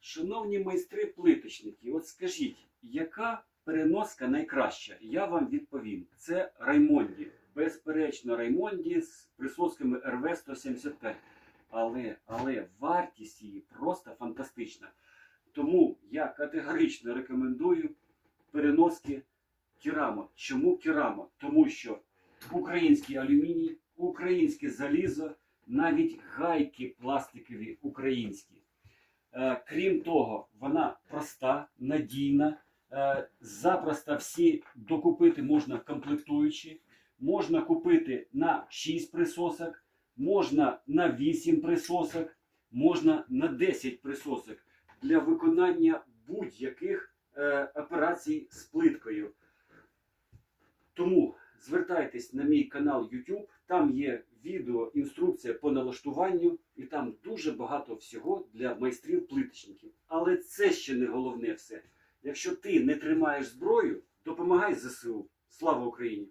Шановні майстри плиточники, от скажіть, яка переноска найкраща? Я вам відповім. Це Раймонді. Безперечно, Раймонді з присосками РВ 175. Але, але вартість її просто фантастична. Тому я категорично рекомендую переноски Керамо. Чому Керамо? Тому що український алюміній, українське залізо, навіть гайки пластикові українські. Е, Крім того, вона проста, надійна. Е, Запросто всі докупити можна комплектуючі. Можна купити на 6 присосок, можна на 8 присосок, можна на 10 присосок для виконання будь-яких е, операцій з плиткою. Тому звертайтесь на мій канал YouTube, там є відео, інструкція по налаштуванню, там дуже багато всього для майстрів плиточників. Але це ще не головне все. Якщо ти не тримаєш зброю, допомагай ЗСУ. Слава Україні!